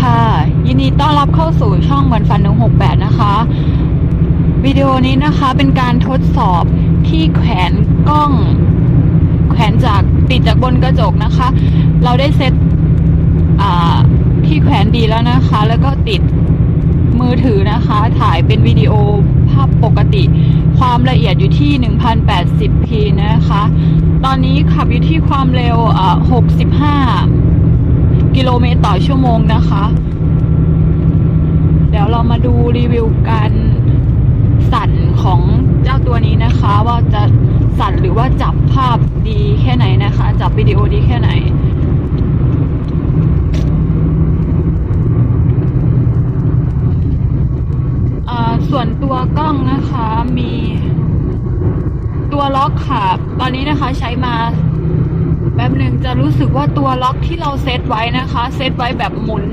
ค่ะ ยินดีต้อนรับเข้าสู่ช่องเหมือนฝันหนึ่งหกแปดนะคะ วิดีโอนี้นะคะเป็นการทดสอบที่แขวนกล้อง แขวนจากติดจากบนกระจกนะคะ เราได้เซตที่แขวนดีแล้วนะคะ แล้วก็ติดมือถือนะคะ ถ่ายเป็นวิดีโอภาพปกติ ความละเอียดอยู่ที่ 1080p นะคะ ตอนนี้ขับอยู่ที่ความเร็ว65 กิโลเมตรต่อชั่วโมงนะคะ เดี๋ยวเรามาดูรีวิวการสั่นของเจ้าตัวนี้นะคะ ว่าจะสั่นหรือว่าจับภาพดีแค่ไหนนะคะ จับวิดีโอดีแค่ไหนอ่าส่วนตัวกล้องนะคะมีตัวล็อกค่ะ ตอนนี้นะคะใช้มา แป๊บหนึ่งจะรู้สึกว่าตัวล็อกที่เราเซตไว้นะคะ เซตไว้แบบหมุน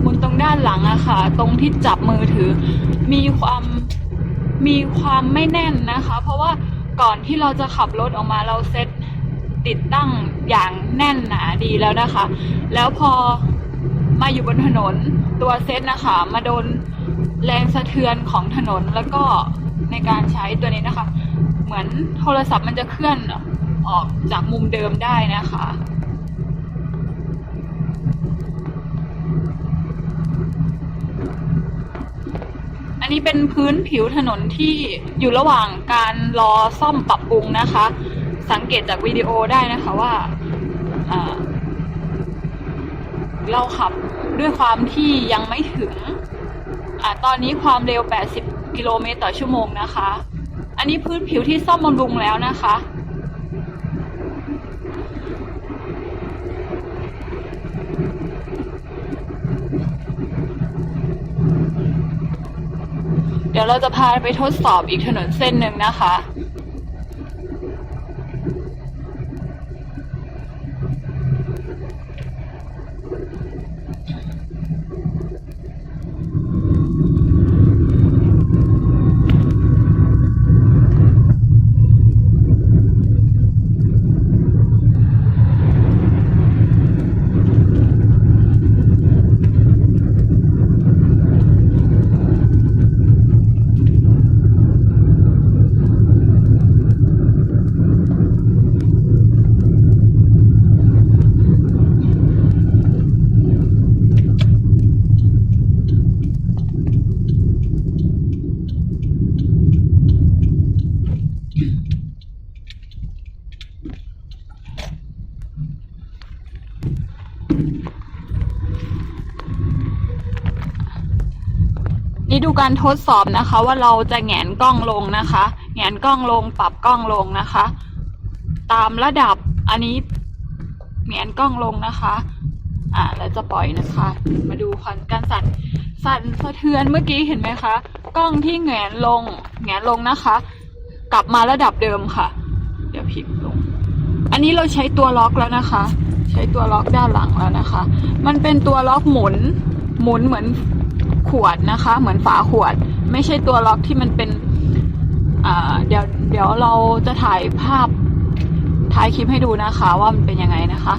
หมุนตรงด้านหลังอะค่ะ ตรงที่จับมือถือ มีความมีความไม่แน่นนะคะ เพราะว่าก่อนที่เราจะขับรถออกมาเราเซตติดตั้งอย่างแน่นหนาดีแล้วนะคะ แล้วพอมาอยู่บนถนนตัวเซตนะคะ มาโดนแรงสะเทือนของถนนแล้วก็ในการใช้ตัวนี้นะคะ เหมือนโทรศัพท์มันจะเคลื่อน ออกจากมุมเดิมได้นะคะอันนี้เป็นพื้นผิวถนนที่อยู่ระหว่างการรอซ่อมปรับปรุงนะคะ สังเกตจากวิดีโอได้นะคะว่า เราขับด้วยความที่ยังไม่ถึงอตอนนี้ความเร็ว 80 กิโลเมตรต่อชั่วโมงนะคะ อันนี้พื้นผิวที่ซ่อมบำรุงแล้วนะคะ เดี๋ยวเราจะพาไปทดสอบอีกถนนเส้นหนึ่งนะคะ นี่ดูการทดสอบนะคะ ว่าเราจะแงนกล้องลงนะคะแงนกล้องลงปรับกล้องลงนะคะ ตามระดับอันนี้แงนกล้องลงนะคะ อ่าแล้วจะปล่อยนะคะ มาดูคอนการสั่นสั่นสะเทือนเมื่อกี้เห็นไหมคะกล้องที่แงนลงแงนลงนะคะ กลับมาระดับเดิมค่ะ เดี๋ยวพลิกลง อันนี้เราใช้ตัวล็อกแล้วนะคะ ใช้ตัวล็อกด้านหลังแล้วนะคะ มันเป็นตัวล็อกหมุนหมุนเหมือน ขวดนะคะ เหมือนฝาขวด ไม่ใช่ตัวล็อกที่มันเป็นเดี๋ยวเดี๋ยวเราจะถ่ายภาพท้ายคลิปให้ดูนะคะว่ามันเป็นยังไงนะคะ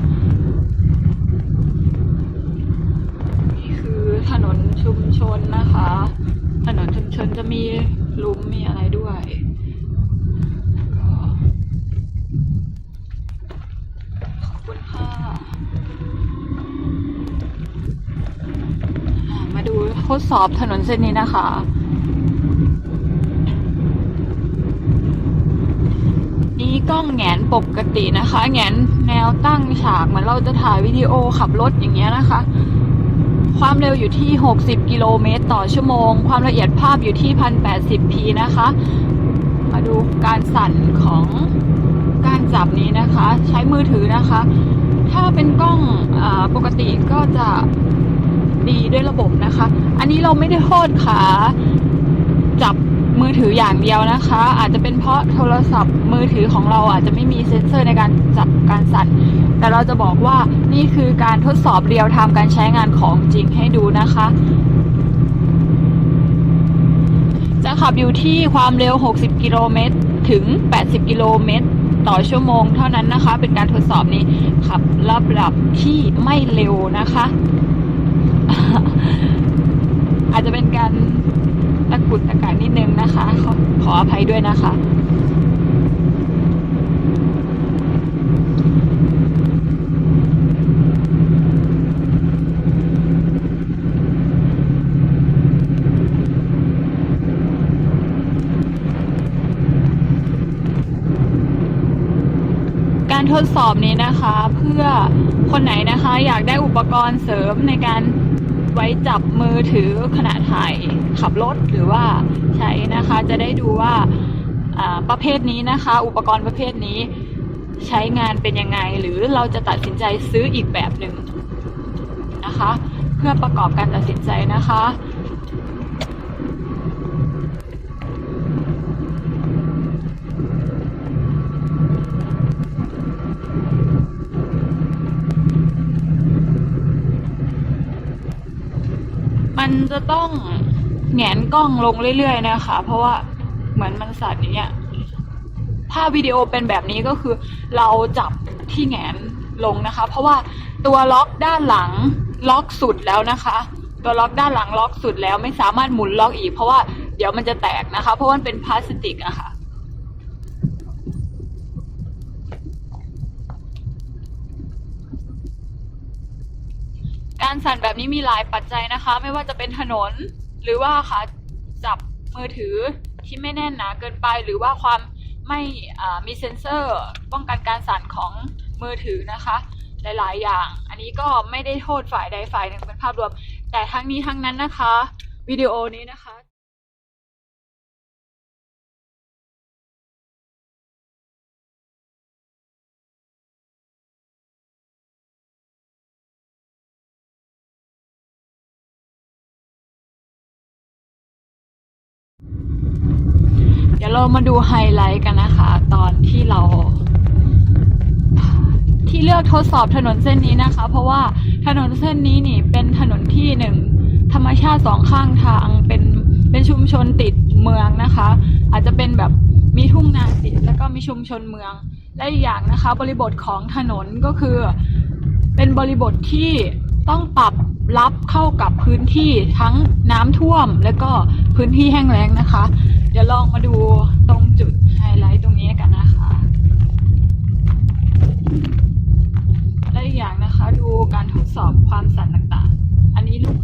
นี่คือถนนชุมชนนะคะ ถนนชุมชนจะมีลุมมีอะไรด้วยก็ขอบคุณค่ะอ่ามาดู ทดสอบถนนเส้นนี้นะคะ นี่กล้องแงนปกตินะคะ แงนแนวตั้งฉากเหมือนเราจะถ่ายวิดีโอขับรถอย่างเงี้ยนะคะ ความเร็วอยู่ที่ 60 กิโลเมตรต่อชั่วโมง ความละเอียดภาพอยู่ที่ 1080p นะคะ มาดูการสั่นของการจับนี้นะคะ ใช้มือถือนะคะ ถ้าเป็นกล้องอปกติก็จะ ดีด้วยระบบนะคะ อันนี้เราไม่ได้โทษขาจับมือถืออย่างเดียวนะคะ อาจจะเป็นเพราะโทรศัพท์มือถือของเราอาจจะไม่มีเซ็นเซอร์ในการจับการสั่น แต่เราจะบอกว่านี่คือการทดสอบเรียลไทม์การใช้งานของจริงให้ดูนะคะ จะขับอยู่ที่ความเร็ว 60 กิโลเมตรถึง 80 กิโลเมตรต่อชั่วโมงเท่านั้นนะคะ เป็นการทดสอบนี้ขับระดับที่ไม่เร็วนะคะ อาจจะเป็นการตะกุดตะกากนิดนึงนะคะ ขอขออภัยด้วยนะคะ การทดสอบนี้นะคะ เพื่อคนไหนนะคะ อยากได้อุปกรณ์เสริมในการ ไว้จับมือถือขณะถ่ายขับรถหรือว่าใช้นะคะ จะได้ดูว่าประเภทนี้นะคะ อุปกรณ์ประเภทนี้ใช้งานเป็นยังไง หรือเราจะตัดสินใจซื้ออีกแบบหนึ่งนะคะ เพื่อประกอบการตัดสินใจนะคะ มันจะต้องแงนกล้องลงเรื่อยๆนะคะ เพราะว่าเหมือนมันสั่นอย่างเงี้ยภาพวิดีโอเป็นแบบนี้ก็คือ เราจับที่แงนลงนะคะ เพราะว่าตัวล็อกด้านหลังล็อกสุดแล้วนะคะ ตัวล็อกด้านหลังล็อกสุดแล้วไม่สามารถหมุนล็อกอีก เพราะว่าเดี๋ยวมันจะแตกนะคะ เพราะว่ามันเป็นพลาสติกอะคะ การสั่นแบบนี้มีหลายปัจจัยนะคะ ไม่ว่าจะเป็นถนน หรือว่าขาจับมือถือที่ไม่แน่นหนาเกินไป หรือว่าความไม่มีเซ็นเซอร์ป้องกันการสั่นของมือถือนะคะ หลาย ๆ อย่าง อันนี้ก็ไม่ได้โทษฝ่ายใดฝ่ายหนึ่งเป็นภาพรวม แต่ทั้งนี้ทั้งนั้นนะคะ วิดีโอนี้นะคะ เรามาดูไฮไลท์กันนะคะ ตอนที่เรา ที่เลือกทดสอบถนนเส้นนี้นะคะ เพราะว่าถนนเส้นนี้นี่เป็นถนนที่หนึ่งธรรมชาติสองข้างทางเป็นเป็นชุมชนติดเมืองนะคะ อาจจะเป็นแบบมีทุ่งนาติดแล้วก็มีชุมชนเมืองและอีกอย่างนะคะ บริบทของถนนก็คือ เป็นบริบทที่ต้องปรับรับเข้ากับพื้นที่ทั้งน้ำท่วม และก็พื้นที่แห้งแล้งนะคะ เดี๋ยวลองมาดูตรงจุดไฮไลท์ตรงนี้กันนะคะ และอีกอย่างนะคะ ดูการทดสอบความสั่นต่างๆ อันนี้ลูก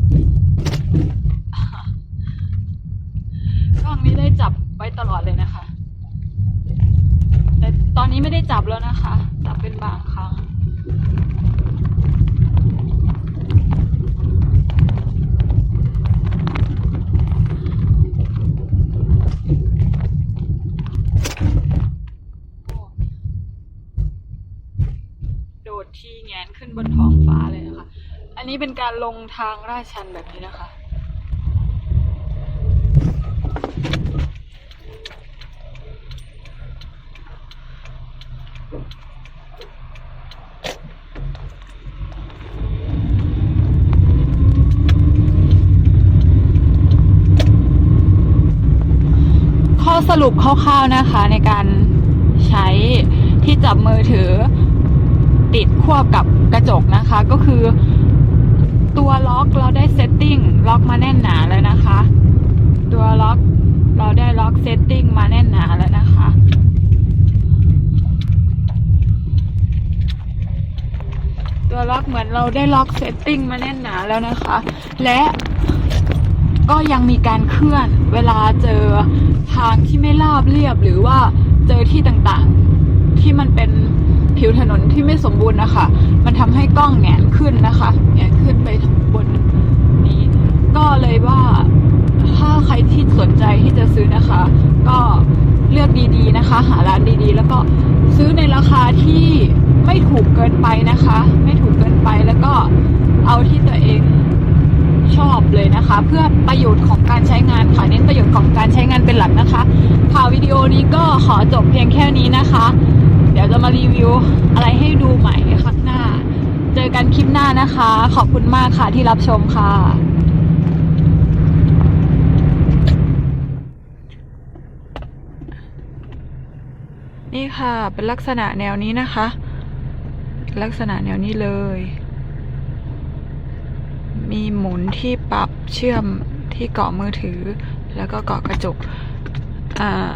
กล้องนี้ได้จับไว้ตลอดเลยนะคะ แต่ตอนนี้ไม่ได้จับแล้วนะคะ จับเป็นบางครั้ง โดด ทีแงนขึ้นบนท้องฟ้าเลยนะคะ อันนี้เป็นการลงทางราชันแบบนี้นะคะ ข้อสรุปคร่าวๆนะคะในการใช้ที่จับมือถือ ติดควบกับกระจกนะคะ ก็คือตัวล็อกเราได้เซตติ้งล็อกมาแน่นหนาแล้วนะคะ ตัวล็อกเราได้ล็อกเซตติ้งมาแน่นหนาแล้วนะคะตัวล็อกเหมือนเราได้ล็อกเซตติ้งมาแน่นหนาแล้วนะคะ และก็ยังมีการเคลื่อนเวลาเจอทางที่ไม่ราบเรียบหรือว่าเจอที่ต่างๆ ที่มันเป็น ผิวถนนที่ไม่สมบูรณ์นะคะ มันทำให้กล้องแงนขึ้นนะคะแงนขึ้นไปบนนี้ ก็เลยว่าถ้าใครที่สนใจที่จะซื้อนะคะ ก็เลือกดีๆนะคะ หาร้านดีๆ แล้วก็ซื้อในราคาที่ไม่ถูกเกินไปนะคะ ไม่ถูกเกินไปแล้วก็เอาที่ตัวเองชอบเลยนะคะ เพื่อประโยชน์ของการใช้งานค่ะเน้นประโยชน์ของการใช้งานเป็นหลักนะคะ ข่าววิดีโอนี้ก็ขอจบเพียงแค่นี้นะคะ เดี๋ยวจะมารีวิวอะไรให้ดูใหม่ครั้งหน้า เจอกันคลิปหน้านะคะ ขอบคุณมากค่ะที่รับชมค่ะ นี่ค่ะเป็นลักษณะแนวนี้นะคะ ลักษณะแนวนี้เลย มีหมุนที่ปรับเชื่อมที่เกาะมือถือ แล้วก็เกาะกระจกอ่า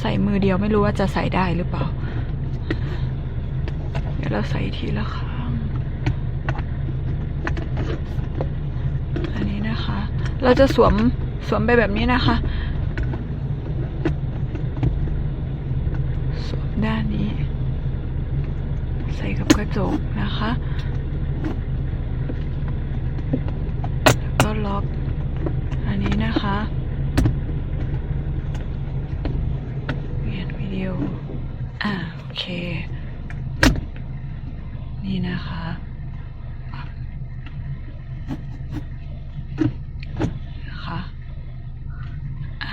ใส่มือเดียวไม่รู้ว่าจะใส่ได้หรือเปล่า เดี๋ยวเราใส่ทีละครั้งอันนี้นะคะ เราจะสวมสวมไปแบบนี้นะคะ สวมด้านนี้ ใส่กับกระจกนะคะแล้วก็ล็อกอันนี้นะคะเปลี่ยนวิดีโอ อ่า โอเค นี่นะคะปั๊บนะคะ อ่า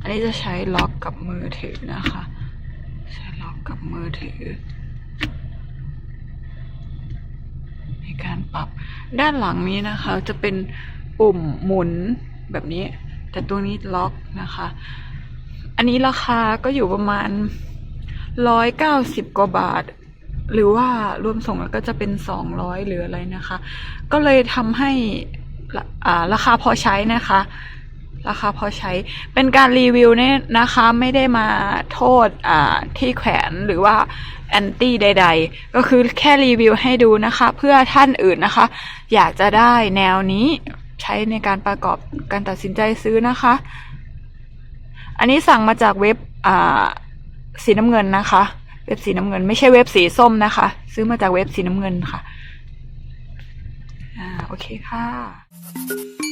อันนี้ จะใช้ล็อกกับมือถือนะคะ ใช้ล็อกกับมือถือ ในการปรับด้านหลังนี้นะคะ จะเป็นปุ่มหมุนแบบนี้ แต่ตัวนี้ล็อกนะคะ อันนี้ราคาก็อยู่ประมาณร้อยเก้าสิบกว่าบาท หรือว่ารวมส่งแล้วก็จะเป็นสองร้อยหรืออะไรนะคะ ก็เลยทำให้ราอ่าราคาพอใช้นะคะ ราคาพอใช้เป็นการรีวิวเนี่ยนะคะไม่ได้มาโทษอ่าที่แขวนหรือว่าแอนตี้ใด ๆ ก็คือแค่รีวิวให้ดูนะคะ เพื่อท่านอื่นนะคะ อยากจะได้แนวนี้ใช้ในการประกอบการตัดสินใจซื้อนะคะ อันนี้สั่งมาจากเว็บอ่าสีน้ำเงินนะคะ เว็บสีน้ำเงิน ไม่ใช่เว็บสีส้มนะคะ ซื้อมาจากเว็บสีน้ำเงินค่ะอ่าโอเคค่ะ